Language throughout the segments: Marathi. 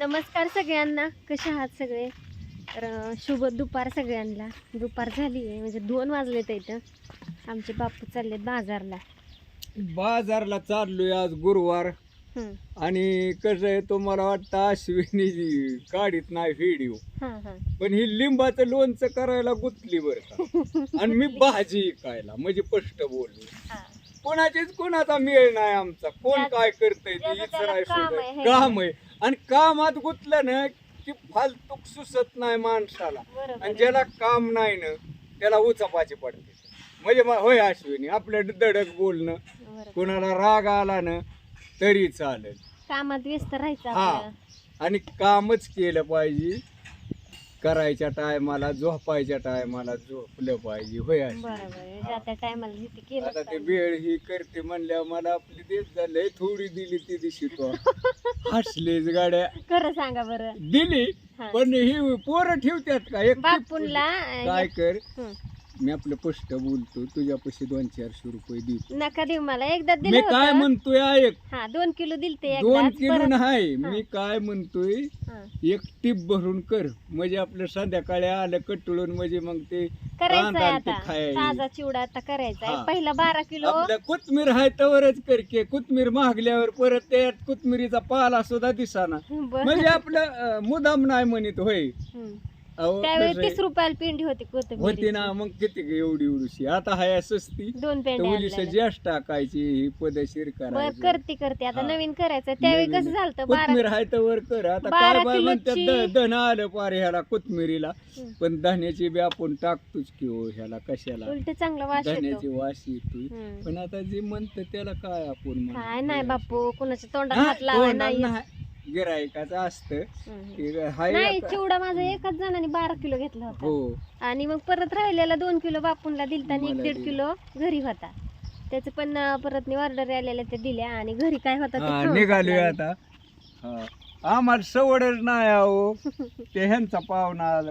नमस्कार सगळ्यांना. कसे आहात सगळे? तर शुभ दुपार सगळ्यांना. दुपार झाली आहे. म्हणजे दोन वाजले तर इथं आमचे बापू चालले बाजारला. बाजारला चाललोय आज गुरुवार. हं, आणि कसं आहे तुम्हाला वाटतं अश्विनी काढीत नाही व्हिडिओ पण ही लिंबाचं लोणचं करायला गुंतली बरं आणि मी भाजी विकायला म्हणजे स्पष्ट बोललो. हां. कोणाचीच कोणाचा मेळ नाही आमचा. कोण काय करतंय ते काम आहे. आणि कामात गुंतलं ना की फालतूक सुचत नाही माणसाला आणि. ज्याला काम नाही ना त्याला उचापाची पडते म्हणजे होय अश्विनी आपल्या दडक बोलणं. कोणाला राग आला ना तरी चालेल कामात व्यस्त राहायचं हा. आणि कामच केलं पाहिजे करायच्या टायमाला झोपायच्या टायमाला झोपलं पाहिजे होय अश्विनी? बरोबर आहे. ज्या त्या टायमाला जिथे केलं आता ते. वेळ ही करते म्हणल्यावर मला आपली तेच झालंय थोडी दिली ती दिवशी तो हसलीच गाड्या खरं सांगा बरं दिली हा. पण ही पोरं ठेवत्यात का एक काय कर हं. मी आपलं स्पष्ट बोलतो तुझ्यापाशी दोन चारशे रुपये देतो. नका देऊ मला एकदा मी दिलं काय होतं म्हणतोय ऐक. हा दोन किलो दिलते दोन एकदाच, किलो परत- नाही. मी काय म्हणतोय हा. एक टिप भरून कर. म्हणजे आपलं संध्याकाळी आलं कटळून म्हणजे मग ते करायचंय कांदा आणि ते आता. खायला ताजा चिवडा आता करायचा आहे. पहिला बारा किलो. कोथमीर आहे तवरच करके कोथमीर महागल्यावर परत त्यात कोथमिरीचा पाला सुद्धा दिसाना. बरं. म्हणजे आपलं अं, मुदाम नाही म्हणत होय. हम्म. अहो, त्यावेळी तीस रुपयाला पिंडी होती कोथिंबीर होती ना मग किती ग एवढी एवढीशी आता हाय सस्ती दोन तर पेंड्या उलीस आणलेल्या. जास्त टाकायची ही पदशीर बर करायची करते करते आता हा. नवीन करायचं त्यावेळी नवीन. कसं झालं कोथमीर आहे तर वर कर आता बारा काय बाय म्हणतात किलोची- धन आलं पार ह्याला कोथमिरीला हम्म. पण धान्याची बी आपण टाकतोच की हो ह्याला कशाला उलट चांगला वास धान्याची येतो वास येतोय हम्म. पण आता जे म्हणतं त्याला काय आपण? काय नाही बापू कुणाच्या तोंडात हा, हात लावाय तोंडाला नाही नाही. गिरायकाचं असतं. हम्म. की हाय नाही चिवडा माझा एकाच जणांनी बारा किलो घेतला होता. हो. आणि मग परत राहिलेला दोन किलो बापूंला दिलता आणि एक मला दीड दिला. किलो घरी होता. त्याचं पण अं, परत ऑर्डर आलेल्या त्या दिल्या आणि घरी काय होता ते हा, खाऊन निघालोय टाकलं. आता. हा. आम्हाला सवडच नाही अहो. ते ह्यांचा पाहुणा आला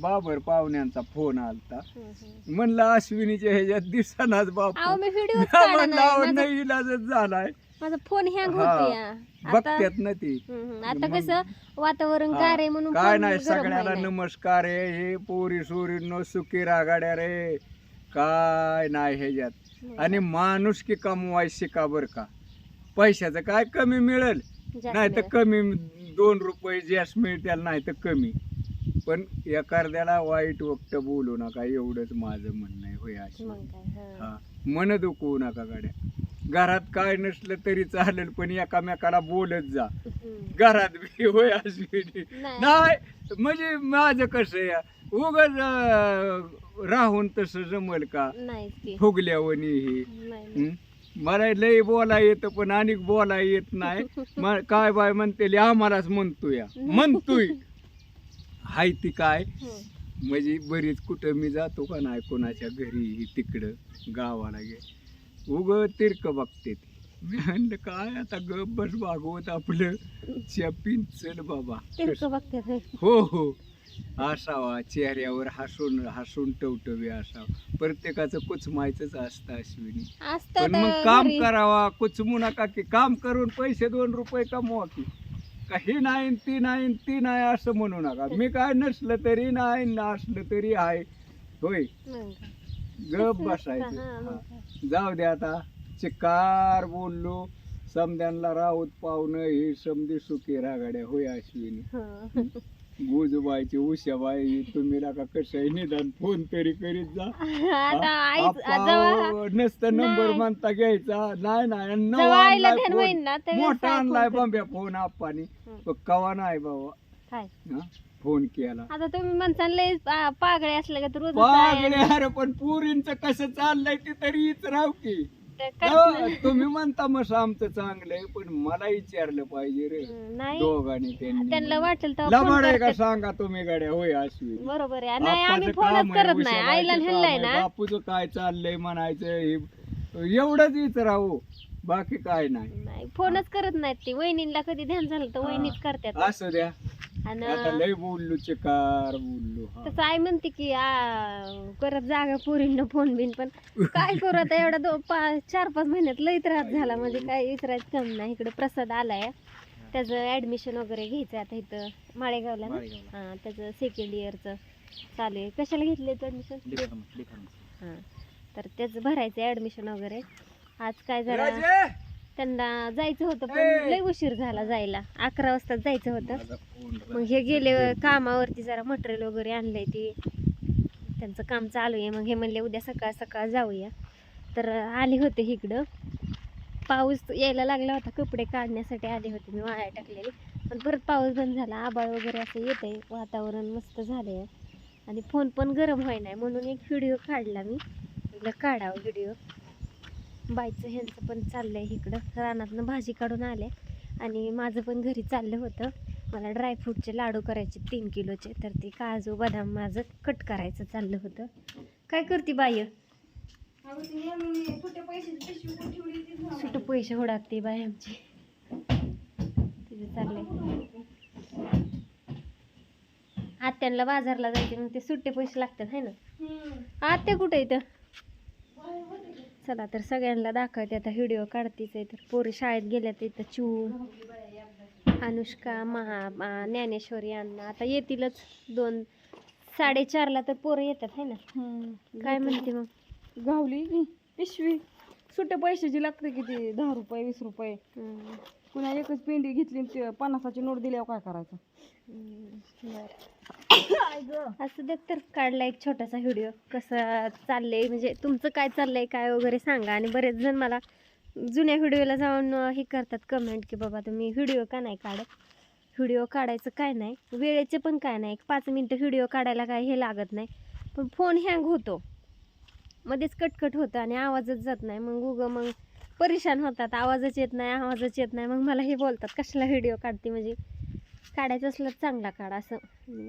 बाबर पाहुण्यांचा फोन आलता. हम्म, हम्म. म्हणलं अश्विनीच्या ह्याच्यात दिसनाच अहो बापू मी व्हिडिओ म्हणलं अहो, नाही इलाजच झालाय. माझा फोन हँग हा. आता बघत्यात ना ती हम्म, हम्म. आता मग- कसं वातावरण हा. गार आहे म्हणून काय फोन नाही गरम सगळ्याला व्हायलाय. नमस्कार आहे हे पोरी सोरीनो सुखी रागाड्या रे काय नाही ह्याच्यात आणि माणूस की कमवाय शिका बर का पैशाचं काय कमी मिळेल जास्त नाही तर नाही. कमी दोन रुपये जास्त मिळतील नाही तर कमी पण एखाद्याला वाईट वक्त बोलू नका एवढंच माझं म्हणणं आहे होय अशी मग काय हा. हा मन दुखवू नका गाड्या घरात काय नसलं तरी चालेल पण एकामेकाला बोलत जा. घरात बी होय अशी नाही. म्हणजे माझं कसं या उगाच राहून तसं जमल का? फुगल्यावनी हे? मला लय बोला येतं पण आणि बोला येत नाही. काय बाय म्हणते आम्हालाच म्हणतोय. म्हणतोय. हाय ती काय. म्हणजे बरीच कुठं मी जातो का नाही कोणाच्या घरी तिकडं गावाला गे. उग तिरक बघते ती? मी म्हणलं काय आता गप बस भागवत आपलं. चपिन चल बाबा. तिरकं बघते होय. हो हो. असावा चेहऱ्यावर हसून हसून टवटवी असावा. प्रत्येकाचं कुचमायचंच असतं अश्विनी. पण मग काम. करावा कुचमू नका की काम करून पैसे दोन रुपये कमवा की. काही नाही ती नाही ती नाही असं म्हणू नका. मी काय नसलं तरी नाही न असलं तरी आहे. होय. गप बसायचं. हा. जाऊ दे आता. चिकार बोललो. समद्यांना राऊत पाहुणं ही समधी सुखी रागाड्या. होय अश्विनी. हं. गुजबाईची उशाबाई तुम्ही नका कसं निदान फोन तरी करीत जा. आता नसतं नंबर नाही. म्हणता घ्यायचा. नाही नाही आणि नवा जेव्हा आईला आणलाय ध्यान फोन. होईन ना मोठा आणलाय फोन बांब्या फोन आप्पानी. हं. पण कवा नाही बाबा. हा? फोन केला. आता तुम्ही म्हणता लय पागळे असले का तर रोज पागळे अरे पण पुरींच कसं चाललंय ते तरी राहू की. तुम्ही म्हणता मग आमचं चांगलंय पण मला विचारलं पाहिजे रे. नाही. दोघांनी त्यांनी. त्यांना वाटेल तेव्हा फोन लबाड आहे का करतात. सांगा तुम्ही गाड्या होय अश्विनी. बरोबर आहे. नाही आम्ही फोनच आहे, करत नाही. उशाबाईचं आईला काम आहे, ना? बापूचं काय चाललंय म्हणायचं हे एवढंच विचारावं. बाकी काय नाही. नाही फोनच करत नाहीत ती. वहिनीला कधी ध्यान झालं तर हा. वहिनीच करतात. असं द्या. आणि आता लय बोललो चिकार बोललो हा. तसं आई म्हणते की आ, करत जागा पोरींना फोन बिन पण काय करू आता एवढा दो पा चार पाच महिन्यात लई त्रास झाला म्हणजे काय विचारायचं कम नाही. इकडे प्रसाद आलाय. त्याचं ॲडमिशन वगैरे घ्यायचं आता इथं माळेगावला ना. माळेगावला. हां त्याचं सेकंड इयरचं चालू आहे. कशाला घेतलं फार्मसी. हां तर त्याचं भरायचं ॲडमिशन वगैरे. आज काय जरा त्यांना जायचं होतं पण! लय उशीर झाला जायला. अकरा वाजता जायचं होतं. मग हे गेले कामावरती जरा मटेरियल वगैरे आणलंय ते. त्यांचं काम चालू आहे. मग हे म्हणले उद्या सकाळ सकाळ जाऊया. तर आले होते इकडं. पाऊस यायला लागला होता. कपडे काढण्यासाठी आले होते. मी वाळ्या टाकलेले. पण परत पाऊस बंद झाला. आबाळ वगैरे असं येत आहे वातावरण मस्त झालं आहे आणि फोन पण गरम व्हाय नाही म्हणून एक व्हिडिओ काढला मी. काढावं व्हिडिओ बाईचं ह्यांचं पण चाललं आहे इकडं. रानातनं भाजी काढून आले. आणि माझं पण घरी चाललं होतं. मला ड्रायफ्रूटचे लाडू करायचे तीन किलोचे. तर ते काजू बदाम माझं कट करायचं चाललं होतं. काय करते बाय सुट पैसे हुडाकते बाय आमची. तिथे चाललंय. आत्यांना बाजारला जायचे मग ते सुट्टे पैसे लागतात है ना? आत्या कुठे इथं चला तर सगळ्यांना दाखवते आता व्हिडिओ काढतीच आहे. तर पोरी शाळेत गेल्या तर इथं चिऊ अनुष्का महा ज्ञानेश्वरी अण्णा. आता येतीलच दोन साडेचारला तर पोरं येतात है ना? काय म्हणते मग? गावली पिशवी? सुट्ट्या पैशाची लागते किती? दहा रुपये वीस रुपये. कुणा एकच पेंडी घेतली आणि ते पन्नासाची नोट दिल्यावर काय करायचं? हम्म, बरं. असं देत तर काढला एक छोटासा व्हिडिओ. कसं चाललंय म्हणजे तुमचं काय चाललंय काय वगैरे सांगा. आणि बरेच जण मला जुन्या व्हिडिओला जाऊन हे करतात कमेंट की बाबा तुम्ही व्हिडिओ का नाही काढत? व्हिडिओ काढायचं काय नाही? वेळेचे पण काय नाही? एक पाच मिनटं व्हिडिओ काढायला काय हे लागत नाही. पण फोन हँग होतो. मध्येच कटकट होतं आणि आवाजच जात नाही. मग उगं मग परेशान होतात. आवाजच येत नाही आवाजच येत नाही. मग मला हे बोलतात कशाला व्हिडिओ काढते म्हणजे? काढायचं असलं चांगला काढा असं.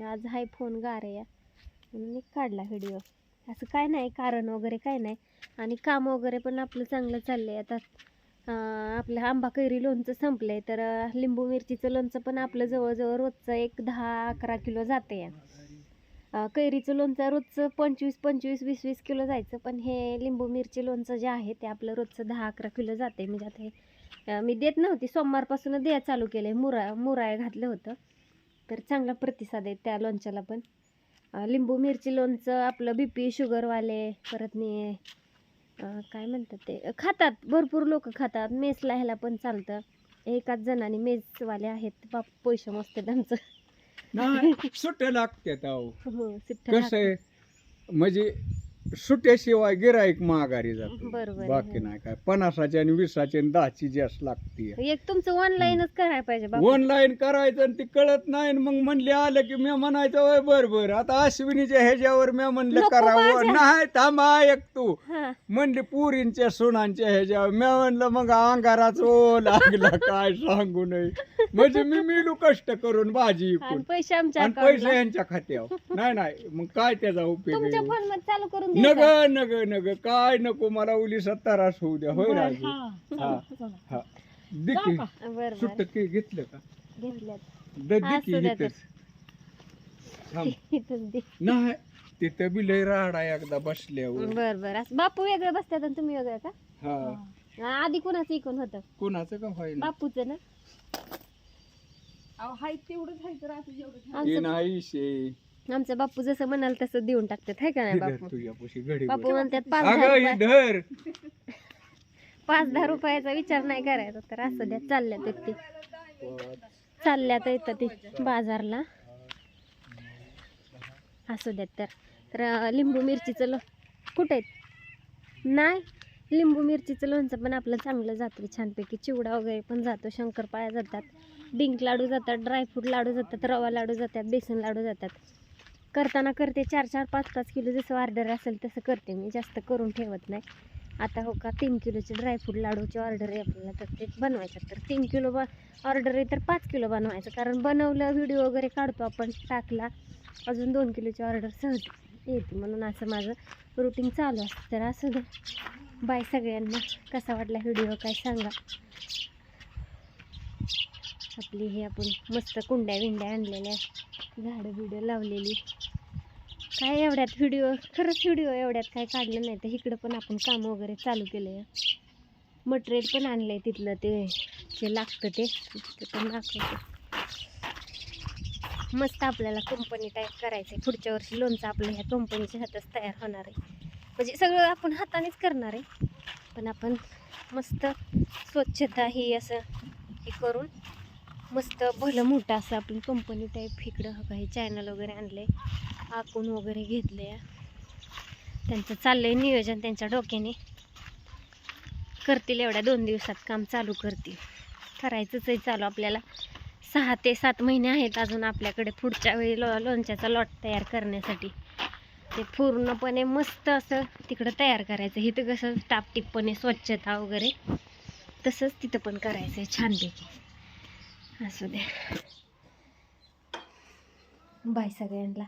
आज हाय फोन गार आहे म्हणून मी काढला व्हिडिओ असं काय नाही कारण वगैरे काय नाही. आणि काम वगैरे पण आपलं चांगलं चाललं आहे आता आपलं आंबा कैरी लोणचं संपलं आहे तर लिंबू मिरचीचं लोणचं पण आपलं जवळजवळ रोजचं एक दहा अकरा किलो जाते या कैरीचं लोणचं रोजचं पंचवीस पंचवीस वीस वीस किलो जायचं. पण हे लिंबू मिरची लोणचं जे आहे ते आपलं रोजचं दहा अकरा किलो जाते. म्हणजे आता हे मी देत नव्हती. सोमवारपासून द्या चालू केलं आहे मुरा मुराय घातलं होतं. तर चांगला प्रतिसाद आहे त्या लोणच्याला पण. लिंबू मिरची लोणचं आपलं बी पी शुगरवाले परत मी काय म्हणतात ते खातात. भरपूर लोक खातात. मेसला ह्याला पण चालतं. एकाच जणाने मेसवाले आहेत. बाप पैसे मस्त आहेत आमचं. नाही सुट्ट्या लागतात अहो हो सुट्ट्या कसं आहे म्हणजे सुट्याशिवाय गिराईक माघारी जातो. बरोबर बाकी आहे. नाही काय पन्नासाची आणि वीसाची आणि दहाची जास्त लागते एक तुमचं ऑनलाईनच करायला पाहिजे बाबा. ऑनलाईन करायचं आणि ती कळत नाही आणि मग म्हणले आलं की मी म्हणायचं होय बर बर. आता अश्विनीच्या ह्याच्यावर मी म्हणलं नको करावं. माझ्या. नाही थांबा ऐक तू. हा. म्हणले पुरींच्या सुनांच्या ह्याच्यावर. मी म्हणलं मग अंगाराच ओ लागला काय सांगू नये. म्हणजे मी मिळू कष्ट करून भाजी आणि इकून पैसे आमच्या आणि account पैसे ला. यांच्या खात्यावर. नाही नाही. मग काय त्याचा उपयोग तुमच्या आहे? फोनमध्ये चालू करून नग. नग नग. काय नको मला उली सत्तारास होऊ द्या. होय राजू? हा. हा दिकी बरं सुट्ट बरं की घेतलं का? घेतल्यात. द असू दिकी थांब. इथंच दे. नाही तिथं बी लय राडा एकदा बसल्यावर. बर बर. असं बापू वेगळे बसतात आणि तुम्ही वेगळं का? हा. आधी कोणाचं इकून होतं? कोणाचं का व्हायला बापूचं ना? हाय तेवढंच हाय तर आता जेवढं हे आमचं नाही शे आमचं बापू जसं म्हणाल तसं देऊन टाकतात हाय का नाही बापू? तुझ्यापाशी घडी बापू म्हणतात पाच दहा अगं ही रुपये. धर. पाच दहा रुपयाचा विचार नाही करायचा तर असं द्या चालल्यात आहेत ते. चालल्यात येतं ते बाजारला. असू द्यात तर. तर अं, लिंबू मिरचीचं लो कुठे आहेत? नाही? लिंबू मिरचीचं लोणचं पण आपलं चांगलं जातं छानपैकी. चिवडा वगैरे पण जातो शंकरपाळ्या जातात. डिंक लाडू जातात ड्रायफ्रूट लाडू जातात रवा लाडू जातात बेसन लाडू जातात. करताना करते चार चार पाच पाच किलो जसं ऑर्डर असेल तसं करते मी जास्त करून ठेवत नाही. आता हो का तीन किलोचे ड्रायफ्रूट लाडूची ऑर्डर आहे आपल्याला तर ते बनवायचं. तर तीन किलो ब ऑर्डर आहे तर पाच किलो बनवायचं कारण बनवलं व्हिडिओ वगैरे काढतो आपण टाकला अजून दोन किलोची ऑर्डर सहज येते म्हणून असं माझं रुटीन चालू असतं. तर असं बाय सगळ्यांना. कसा वाटला व्हिडिओ? काय सांगा? आपली हे आपण मस्त कुंड्या विंड्या आणलेल्या. झाडं बिडं लावलेली. काय एवढ्यात व्हिडिओ? खरंच व्हिडिओ एवढ्यात काय काढलं नाही तर इकडं पण आपण काम वगैरे चालू केलं. मटेरियल पण आणलंय तिथलं ते जे लागतं ते. तिथं पण दाखवते. मस्त आपल्याला कंपनी टाईप करायचं आहे पुढच्या वर्षी लोणचं आपलं ह्या कंपनीच्या हातच तयार होणार आहे. म्हणजे सगळं आपण हातानेच करणार आहे. पण आपण मस्त स्वच्छता ही असं हे करून मस्त भलं मोठं असं आपण कंपनी टाईप इकडं काही चॅनल वगैरे आणले आकून वगैरे घेतले त्यांचं चाललंय नियोजन त्यांच्या डोक्याने. करतील एवढ्या दोन दिवसात काम चालू करतील. करायचंच आहे चालू आपल्याला. सहा ते सात महिने आहेत अजून आपल्याकडे पुढच्या वेळी लो लोणच्याचा लॉट तयार करण्यासाठी. ते पूर्णपणे मस्त असं तिकडं तयार करायचं. इथं कसं टापटीपणे स्वच्छता वगैरे तसंच तिथं पण करायचं आहे छानपैकी. असू द्या बाय सगळ्यांना.